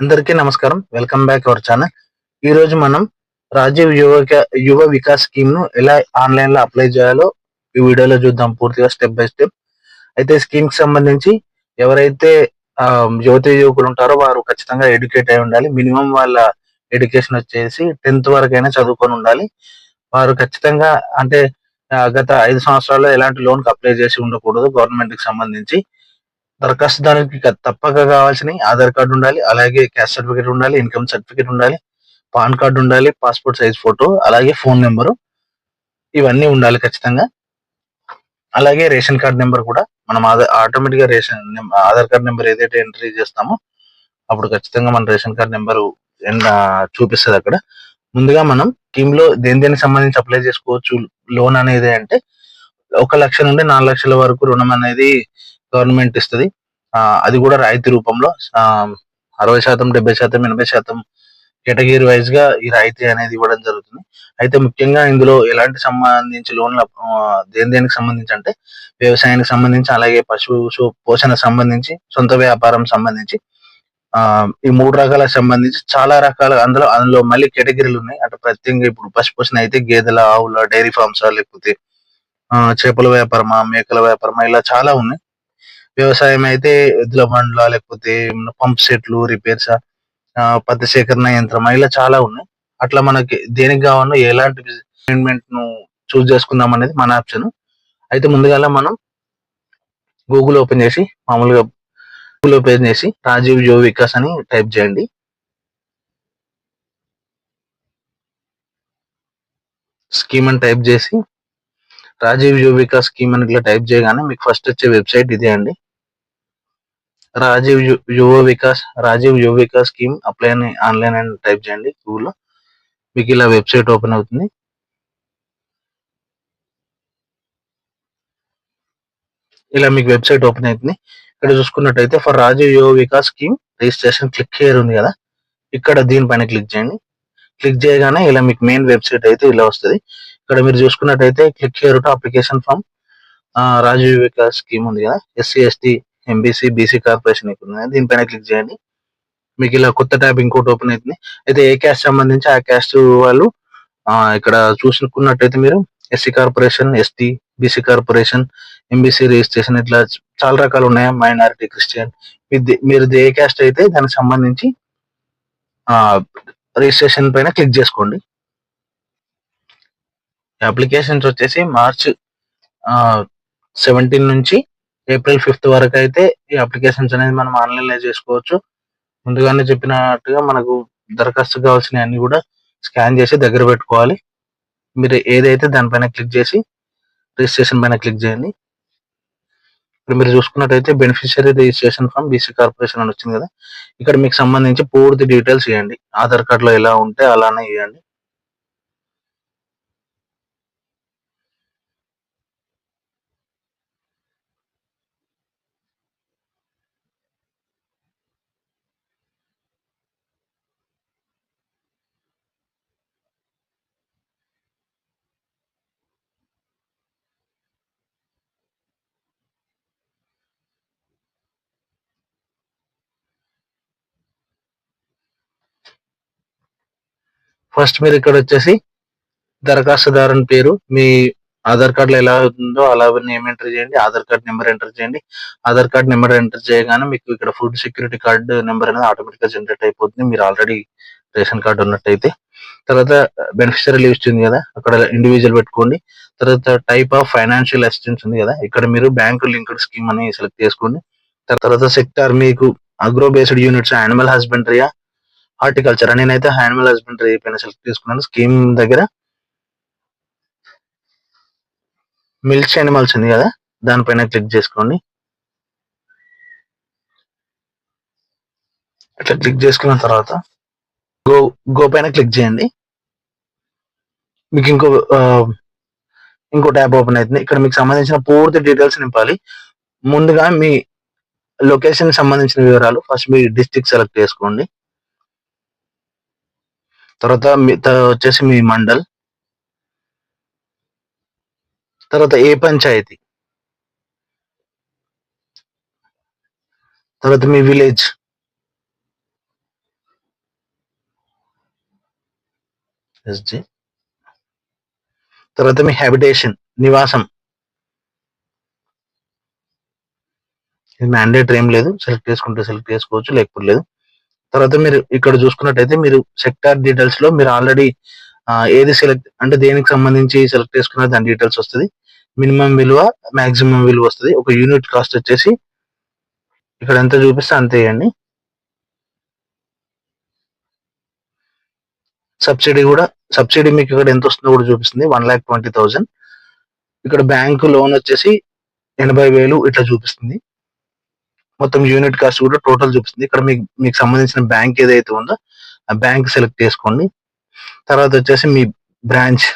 అందరికీ నమస్కారం. Welcome back our channel ఈ రోజు మనం రాజీవ్ యువ యువ వికాస్ స్కీమ్ను ఎలా ఆన్లైన్లో అప్లై చేయాలో ఈ వీడియోలో చూద్దాం పూర్తిగా స్టెప్ బై స్టెప్ అయితే స్కీమ్కి సంబంధించి ఎవరైతే యువతి యువకులు ఉంటారో వారు ఖచ్చితంగా ఎడ్యుకేట్ అయి ఉండాలి. మినిమం వాళ్ళ ఎడ్యుకేషన్ వచ్చేసి టెన్త్ వరకైనా చదువుకొని ఉండాలి. వారు ఖచ్చితంగా అంటే గత ఐదు సంవత్సరాల్లో ఎలాంటి లోన్కి అప్లై చేసి ఉండకూడదు. గవర్నమెంట్కి సంబంధించి దరఖాస్తుదారునికి తప్పక కావాల్సిన ఆధార్ కార్డు ఉండాలి అలాగే క్యాస్ట్ సర్టిఫికేట్ ఉండాలి ఇన్కమ్ సర్టిఫికేట్ ఉండాలి పాన్ కార్డు ఉండాలి పాస్పోర్ట్ సైజ్ ఫోటో అలాగే ఫోన్ నెంబరు ఇవన్నీ ఉండాలి ఖచ్చితంగా. అలాగే రేషన్ కార్డ్ నెంబర్ కూడా మనం ఆటోమేటిక్గా రేషన్ ఆధార్ కార్డ్ నెంబర్ ఏదైతే ఎంట్రీ చేస్తామో అప్పుడు ఖచ్చితంగా మన రేషన్ కార్డ్ నెంబర్ చూపిస్తుంది అక్కడ. ముందుగా మనం స్కీమ్లో దేని దేనికి సంబంధించి అప్లై చేసుకోవచ్చు లోన్ అనేది అంటే ఒక లక్ష నుండి నాలుగు లక్షల వరకు రుణం అనేది గవర్నమెంట్ ఇస్తుంది. అది కూడా రాయితీ రూపంలో అరవై శాతం డెబ్బై శాతం ఎనభై శాతం కేటగిరీ వైజ్గా ఈ రాయితీ అనేది ఇవ్వడం జరుగుతుంది. అయితే ముఖ్యంగా ఇందులో ఎలాంటి సంబంధించి లోన్ల దేని దేనికి సంబంధించి అంటే వ్యవసాయానికి సంబంధించి అలాగే పశువు పోషణ సంబంధించి సొంత వ్యాపారం సంబంధించి ఆ ఈ మూడు రకాల సంబంధించి చాలా రకాల అందులో అందులో మళ్ళీ కేటగిరీలు ఉన్నాయి. అంటే ప్రత్యేకంగా ఇప్పుడు పశు పోషణ అయితే గేదెల ఆవుల డైరీ ఫార్మ్స్ లేకపోతే చేపల వ్యాపారమా మేకల వ్యాపారమా ఇలా చాలా ఉన్నాయి. వ్యవసాయం అయితే ఎద్దుల బండ్ల లేకపోతే పంప్ సెట్లు రిపేర్స్ పత్తి సేకరణ యంత్రం ఇలా చాలా ఉన్నాయి. అట్లా మనకి దేనికి కావాలో ఎలాంటి అపాయింట్మెంట్ను చూస్ చేసుకుందాం అనేది మన ఆప్షన్. అయితే ముందుగా మనం గూగుల్ ఓపెన్ చేసి మామూలుగా గూగుల్ ఓపెన్ చేసి రాజీవ్ యువ వికాస్ అని టైప్ చేయండి. స్కీమ్ అని టైప్ చేసి రాజీవ్ యువ వికాస్ స్కీమ్ అని ఇట్లా టైప్ చేయగానే మీకు ఫస్ట్ వచ్చే వెబ్సైట్ ఇదే అండి. రాజీవ్ యువ వికాస్ రాజీవ్ యువ వికాస్ స్కీమ్ అప్లై అని ఆన్లైన్ అని టైప్ చేయండి గూగుల్లో మీకు ఇలా వెబ్సైట్ ఓపెన్ అవుతుంది. ఇలా మీకు వెబ్సైట్ ఓపెన్ అవుతుంది. ఇక్కడ చూసుకున్నట్టయితే for Rajiv Yuva Vikas scheme registration click here ఉంది కదా. ఇక్కడ దీనిపైన క్లిక్ చేయండి. క్లిక్ చేయగానే ఇలా మీకు మెయిన్ వెబ్సైట్ అయితే ఇలా వస్తుంది. ఇక్కడ మీరు చూసుకున్నట్టయితే click here to application form Rajiv Vikas scheme ఉంది కదా. SC ST MBC BC corporation ఇక్కడ ఉంది దీనిపైన క్లిక్ చేయండి. మీకు ఇలా కొత్త ట్యాబ్ ఇంకోటి ఓపెన్ అవుతుంది. అయితే ఏ క్యాస్ట్ సంబంధించి ఆ క్యాస్ట్ వాళ్ళు ఇక్కడ చూసుకున్నట్టయితే మీరు SC corporation ST BC corporation MBC registration ఇట్లా చాలా రకాలు ఉన్నాయి? మైనారిటీ క్రిస్టియన్ మీరు ఏ క్యాస్ట్ అయితే దానికి సంబంధించి రిజిస్ట్రేషన్ పైన క్లిక్ చేసుకోండి. అప్లికేషన్స్ వచ్చేసి మార్చ్ సెవెంటీన్ నుంచి ఏప్రిల్ ఫిఫ్త్ వరకు అయితే ఈ అప్లికేషన్స్ అనేది మనం ఆన్లైన్లో చేసుకోవచ్చు. ముందుగానే చెప్పినట్టుగా మనకు దరఖాస్తు కావాల్సిన అన్ని కూడా స్కాన్ చేసి దగ్గర పెట్టుకోవాలి. మీరు ఏదైతే దానిపైన క్లిక్ చేసి రిజిస్ట్రేషన్ పైన క్లిక్ చేయండి. ఇప్పుడు మీరు చూసుకున్నట్టయితే beneficiary registration form BC corporation అని వచ్చింది కదా. ఇక్కడ మీకు సంబంధించి పూర్తి డీటెయిల్స్ ఇవ్వండి. ఆధార్ కార్డులో ఎలా ఉంటే అలానే ఇవ్వండి. ఫస్ట్ మీరు ఇక్కడ వచ్చేసి దరఖాస్తుదారుని పేరు మీ ఆధార్ కార్డ్లో ఎలా ఉందో అలా నేమ్ ఎంటర్ చేయండి ఆధార్ కార్డ్ నెంబర్ ఎంటర్ చేయండి. ఆధార్ కార్డ్ నెంబర్ ఎంటర్ చేయగానే మీకు ఇక్కడ ఫుడ్ సెక్యూరిటీ కార్డు నెంబర్ అనేది ఆటోమేటిక్గా జనరేట్ అయిపోతుంది. మీరు ఆల్రెడీ రేషన్ కార్డు ఉన్నట్టయితే. తర్వాత బెనిఫిషియరీ లిస్ట్ ఉంది కదా అక్కడ ఇండివిజువల్ పెట్టుకోండి. తర్వాత టైప్ ఆఫ్ ఫైనాన్షియల్ అసిస్టెన్స్ ఉంది కదా ఇక్కడ మీరు బ్యాంకు లింక్డ్ స్కీమ్ అని సెలెక్ట్ చేసుకోండి. తర్వాత సెక్టార్ మీకు అగ్రో బేస్డ్ యూనిట్స్ యానిమల్ హస్బెండరీయా హార్టికల్చర్. నేనైతే యానిమల్ హస్బెండరీ పైన సెలెక్ట్ చేసుకున్నాను. స్కీమ్ దగ్గర మిల్క్ యానిమల్స్ ఉంది కదా దానిపైన క్లిక్ చేసుకోండి. అట్లా క్లిక్ చేసుకున్న తర్వాత గో గో పైన క్లిక్ చేయండి. మీకు ఇంకో ఇంకో ట్యాబ్ ఓపెన్ అవుతుంది. ఇక్కడ మీకు సంబంధించిన పూర్తి డీటెయిల్స్ నింపాలి. ముందుగా మీ లొకేషన్ సంబంధించిన వివరాలు ఫస్ట్ మీ డిస్టిక్ సెలెక్ట్ చేసుకోండి. తర్వాత వచ్చేసి మీ మండల్. తర్వాత ఏ పంచాయతీ? తర్వాత మీ విలేజ్. తర్వాత మీ హ్యాబిటేషన్ నివాసం. ఇది మ్యాండేటరీ ఏం లేదు. సెలెక్ట్ చేసుకుంటే సెలెక్ట్ చేసుకోవచ్చు లేకపోతే లేదు. తర్వాత మీరు ఇక్కడ చూసుకున్నట్టయితే మీరు సెక్టార్ డీటెయిల్స్లో మీరు ఆల్రెడీ ఏది సెలెక్ట్ అంటే దేనికి సంబంధించి సెలెక్ట్ చేసుకున్న దాని డీటెయిల్స్ వస్తుంది. మినిమం విలువ మాక్సిమం విలువ వస్తుంది. ఒక యూనిట్ కాస్ట్ వచ్చేసి ఇక్కడ ఎంత చూపిస్తే అంతే ఇవ్వండి. సబ్సిడీ కూడా సబ్సిడీ మీకు ఇక్కడ ఎంత వస్తుందో కూడా చూపిస్తుంది. వన్ ల్యాక్ ట్వంటీ థౌజండ్ ఇక్కడ బ్యాంకు లోన్ వచ్చేసి ఎనభై వేలు ఇట్లా చూపిస్తుంది. మొత్తం యూనిట్ కాస్ట్ కూడా టోటల్ చూపిస్తుంది. ఇక్కడ మీకు మీకు సంబంధించిన బ్యాంక్ ఏదైతే ఉందో ఆ బ్యాంక్ సెలెక్ట్ చేసుకోండి. తర్వాత వచ్చేసి మీ బ్రాంచ్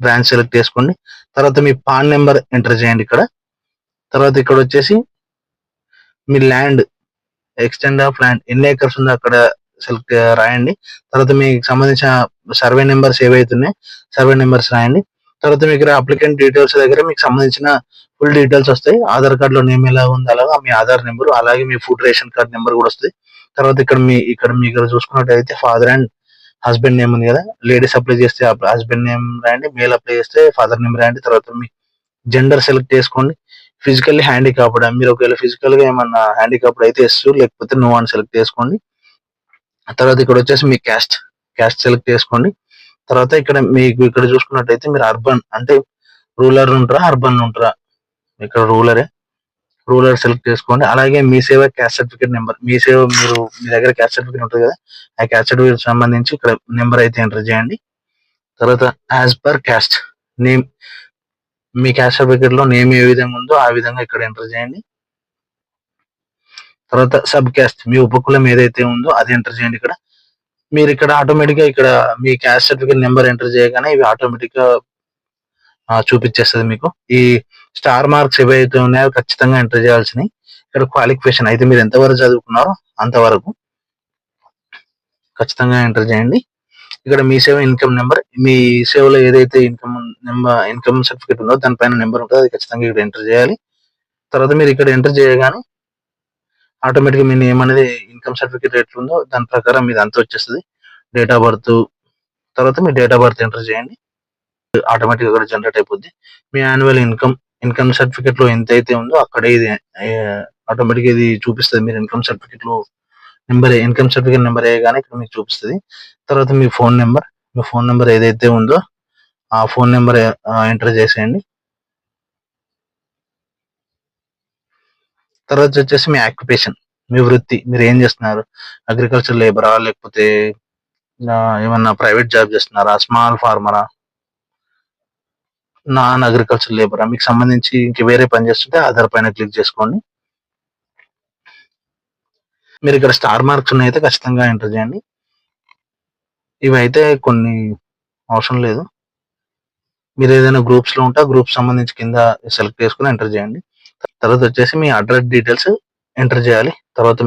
బ్రాంచ్ సెలెక్ట్ చేసుకోండి. తర్వాత మీ పాన్ నెంబర్ ఎంటర్ చేయండి ఇక్కడ. తర్వాత ఇక్కడ వచ్చేసి మీ ల్యాండ్ ఎక్స్టెండ్ ఆఫ్ ల్యాండ్ ఎన్ని ఏకర్స్ ఉందో అక్కడ సెలెక్ట్ రాయండి. తర్వాత మీకు సంబంధించిన సర్వే నెంబర్స్ ఏవైతున్నాయి సర్వే నెంబర్స్ రాయండి. తర్వాత మీకు అప్లికెంట్ డీటెయిల్స్ దగ్గర మీకు సంబంధించిన ఫుల్ డీటెయిల్స్ వస్తాయి. ఆధార్ కార్డ్లో నేమ్ ఎలా ఉంది అలాగా మీ ఆధార్ నెంబర్ అలాగే మీ ఫుడ్ రేషన్ కార్డ్ నెంబర్ కూడా వస్తుంది తర్వాత ఇక్కడ మీ ఇక్కడ మీ ఇక్కడ చూసుకున్నట్టయితే ఫాదర్ అండ్ హస్బెండ్ నేమ్ ఉంది కదా. లేడీస్ అప్లై చేస్తే హస్బెండ్ నేమ్ రాయండి మేల్ అప్లై చేస్తే ఫాదర్ నేమ్ రాయండి. తర్వాత మీ జెండర్ సెలెక్ట్ చేసుకోండి. ఫిజికల్లీ హ్యాండికాప్డ్ మీరు ఒకవేళ ఫిజికల్గా ఏమన్నా హ్యాండికాప్డ్ అయితే ఎస్ లేకపోతే నో అని సెలెక్ట్ చేసుకోండి. తర్వాత ఇక్కడ వచ్చేసి మీ క్యాస్ట్ క్యాస్ట్ సెలెక్ట్ చేసుకోండి. తర్వాత ఇక్కడ మీకు ఇక్కడ చూసుకున్నట్టయితే మీరు అర్బన్ అంటే రూరల్ ఉంటారా అర్బన్ ఉంటారా? ఇక్కడ రూలరే. రూలర్ సెలెక్ట్ చేసుకోండి. అలాగే మీ సేవ క్యాస్ట్ సర్టిఫికేట్ నెంబర్ మీ సేవ మీరు మీ దగ్గర క్యాస్ట్ సర్టిఫికేట్ ఉంటుంది కదా ఆ క్యాస్ట్ సర్టిఫికేట్ సంబంధించి ఇక్కడ నెంబర్ అయితే ఎంటర్ చేయండి. తర్వాత యాజ్ పర్ క్యాస్ట్ నేమ్ మీ క్యాస్ట్ సర్టిఫికేట్లో నేమ్ ఏ విధంగా ఉందో ఆ విధంగా ఇక్కడ ఎంటర్ చేయండి. తర్వాత సబ్ క్యాస్ట్ మీ ఉపకులం ఏదైతే ఉందో అది ఎంటర్ చేయండి ఇక్కడ. మీరు ఇక్కడ ఆటోమేటిక్గా ఇక్కడ మీ క్యాస్ట్ సర్టిఫికేట్ నెంబర్ ఎంటర్ చేయగానే ఇవి ఆటోమేటిక్గా చూపించేస్తుంది మీకు. ఈ స్టార్ మార్క్స్ ఏవైతే ఉన్నాయో ఖచ్చితంగా ఎంటర్ చేయాల్సినవి. ఇక్కడ క్వాలిఫికేషన్ అయితే మీరు ఎంతవరకు చదువుకున్నారో అంతవరకు ఖచ్చితంగా ఎంటర్ చేయండి. ఇక్కడ మీ సేవ ఇన్కమ్ నెంబర్ మీ సేవలో ఏదైతే ఇన్కమ్ నెంబర్ ఇన్కమ్ సర్టిఫికేట్ ఉందో దానిపైన నెంబర్ ఉంటుంది. అది ఖచ్చితంగా ఇక్కడ ఎంటర్ చేయాలి. తర్వాత మీరు ఇక్కడ ఎంటర్ చేయగానే ఆటోమేటిక్గా మీ నేమ్ అనేది ఇన్కమ్ సర్టిఫికేట్ ఎట్లుందో దాని ప్రకారం మీద అంత వచ్చేస్తుంది. డేట్ ఆఫ్ బర్త్ తర్వాత మీ డేట్ ఆఫ్ బర్త్ ఎంటర్ చేయండి. ఆటోమేటిక్గా ఇక్కడ జనరేట్ అయిపోద్ది. మీ యాన్యువల్ ఇన్కమ్ ఇన్కమ్ సర్టిఫికేట్లో ఎంత అయితే ఉందో అక్కడే ఇది ఆటోమేటిక్ ఇది చూపిస్తుంది. మీరు ఇన్కమ్ సర్టిఫికేట్లో నెంబర్ ఇన్కమ్ సర్టిఫికేట్ నెంబర్ కానీ ఇక్కడ మీకు చూపిస్తుంది. తర్వాత మీ ఫోన్ నెంబర్ మీ ఫోన్ నెంబర్ ఏదైతే ఉందో ఆ ఫోన్ నెంబర్ ఎంటర్ చేసేయండి. తర్వాత వచ్చేసి మీ ఆక్యుపేషన్ మీ వృత్తి మీరు ఏం చేస్తున్నారు? అగ్రికల్చర్ లేబరా లేకపోతే ఏమన్నా ప్రైవేట్ జాబ్ చేస్తున్నారా? స్మాల్ ఫార్మరా నాన్ అగ్రికల్చర్ లేబర్ మీకు సంబంధించి ఇంక వేరే పని చేస్తుంటే ఆధార్ పైన క్లిక్ చేసుకోండి. మీరు ఇక్కడ స్టార్ మార్క్స్ ఉన్నాయితే ఖచ్చితంగా ఎంటర్ చేయండి. ఇవి అయితే కొన్ని అవసరం లేదు. మీరు ఏదైనా గ్రూప్స్లో ఉంటే గ్రూప్ సంబంధించి కింద సెలెక్ట్ చేసుకుని ఎంటర్ చేయండి. తర్వాత వచ్చేసి మీ అడ్రస్ డీటెయిల్స్ ఎంటర్ చేయాలి. తర్వాత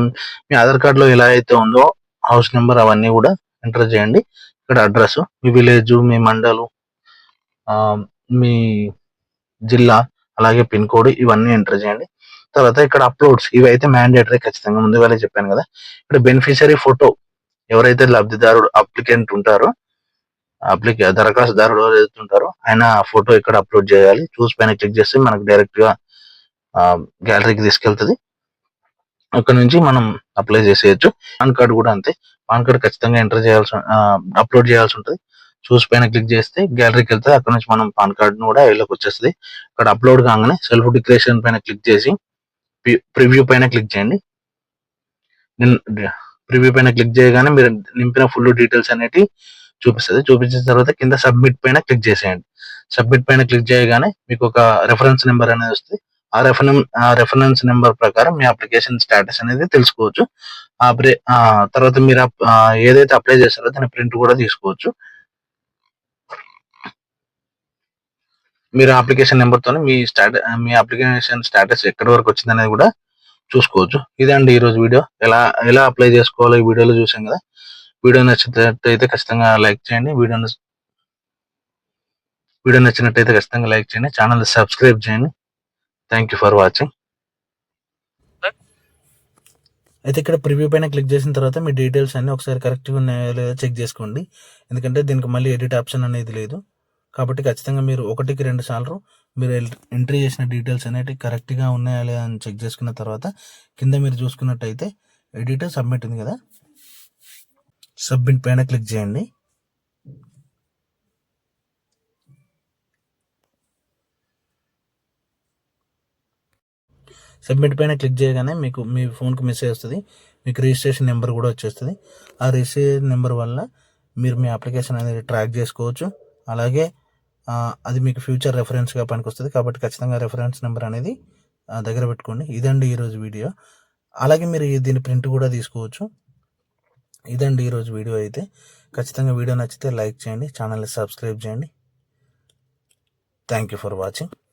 మీ ఆధార్ కార్డులో ఎలా అయితే ఉందో హౌస్ నెంబర్ అవన్నీ కూడా ఎంటర్ చేయండి. ఇక్కడ అడ్రస్ మీ విలేజ్ మీ మండలు మీ జిల్లా అలాగే పిన్ కోడ్ ఇవన్నీ ఎంటర్ చేయండి. తర్వాత ఇక్కడ అప్లోడ్స్ ఇవి అయితే మ్యాండేటరీ ఖచ్చితంగా ముందుగానే చెప్పాను కదా. ఇక్కడ బెనిఫిషరీ ఫోటో ఎవరైతే లబ్ధిదారుడు అప్లికెంట్ ఉంటారో అప్లికే దరఖాస్తుదారుడు ఎవరైతే ఉంటారో ఆయన ఫోటో ఇక్కడ అప్లోడ్ చేయాలి. చూస్ పైన క్లిక్ చేస్తే మనకు డైరెక్ట్గా గ్యాలరీకి తీసుకెళ్తుంది. అక్కడ నుంచి మనం అప్లై చేసేయచ్చు. పాన్ కార్డ్ కూడా అంతే. పాన్ కార్డ్ ఖచ్చితంగా ఎంటర్ చేయాల్సి అప్లోడ్ చేయాల్సి ఉంటుంది. చూస్ పైన క్లిక్ చేస్తే గ్యాలరీకి వెళ్తే అక్కడ నుంచి మనం పాన్ కార్డును కూడా ఇళ్ళకి వచ్చేస్తుంది. ఇక్కడ అప్లోడ్ కాగానే సెల్ఫ్ డిక్లరేషన్ పైన క్లిక్ చేసి ప్రివ్యూ పైన క్లిక్ చేయండి. ప్రివ్యూ పైన క్లిక్ చేయగానే మీరు నింపిన ఫుల్ డీటెయిల్స్ అనేవి చూపిస్తుంది. చూపించిన తర్వాత కింద సబ్మిట్ పైన క్లిక్ చేసేయండి. సబ్మిట్ పైన క్లిక్ చేయగానే మీకు ఒక రెఫరెన్స్ నెంబర్ అనేది వస్తుంది. ఆ రెఫరెన్స్ ఆ రెఫరెన్స్ నెంబర్ ప్రకారం మీ అప్లికేషన్ స్టేటస్ అనేది తెలుసుకోవచ్చు. ఆ తర్వాత మీరు ఏదైతే అప్లై చేస్తారో దాని ప్రింట్ కూడా తీసుకోవచ్చు. మీరు అప్లికేషన్ నెంబర్తోనే మీ స్టాట మీ అప్లికేషన్ స్టేటస్ ఎక్కడి వరకు వచ్చింది అనేది కూడా చూసుకోవచ్చు. ఇదండి ఈ రోజు వీడియో. ఎలా ఎలా అప్లై చేసుకోవాలో ఈ వీడియోలో చూసాం కదా. వీడియో నచ్చినట్టయితే ఖచ్చితంగా లైక్ చేయండి. వీడియో వీడియో నచ్చినట్టయితే ఖచ్చితంగా లైక్ చేయండి. ఛానల్ సబ్స్క్రైబ్ చేయండి. థ్యాంక్ యూ ఫర్ వాచింగ్ అయితే ఇక్కడ ప్రివ్యూ పైన క్లిక్ చేసిన తర్వాత మీ డీటెయిల్స్ అన్ని ఒకసారి కరెక్ట్గా ఉన్నాయో లేదో చెక్ చేసుకోండి. ఎందుకంటే దీనికి మళ్ళీ ఎడిట్ ఆప్షన్ అనేది లేదు. కాబట్టి ఖచ్చితంగా మీరు ఒకటికి రెండు సార్లు మీరు ఎంట్రీ చేసిన డీటెయిల్స్ అనేవి కరెక్ట్గా ఉన్నాయా లేదా అని చెక్ చేసుకున్న తర్వాత కింద మీరు చూసుకున్నట్టయితే ఎడిట్ సబ్మిట్ ఉంది కదా. సబ్మిట్ పైన క్లిక్ చేయండి. సబ్మిట్ పైన క్లిక్ చేయగానే మీకు మీ ఫోన్కి మెసేజ్ వస్తుంది. మీకు రిజిస్ట్రేషన్ నెంబర్ కూడా వచ్చేస్తుంది. ఆ రిజిస్ట్రేషన్ నెంబర్ వల్ల మీరు మీ అప్లికేషన్ అనేది ట్రాక్ చేసుకోవచ్చు. అలాగే అది మీకు ఫ్యూచర్ రెఫరెన్స్గా పనికొస్తుంది. కాబట్టి ఖచ్చితంగా రెఫరెన్స్ నెంబర్ అనేది దగ్గర పెట్టుకోండి. ఇదండి ఈరోజు వీడియో. అలాగే మీరు దీని ప్రింట్ కూడా తీసుకోవచ్చు. ఇదండి ఈరోజు వీడియో అయితే. ఖచ్చితంగా వీడియో నచ్చితే లైక్ చేయండి ఛానల్ని సబ్స్క్రైబ్ చేయండి. Thank you for watching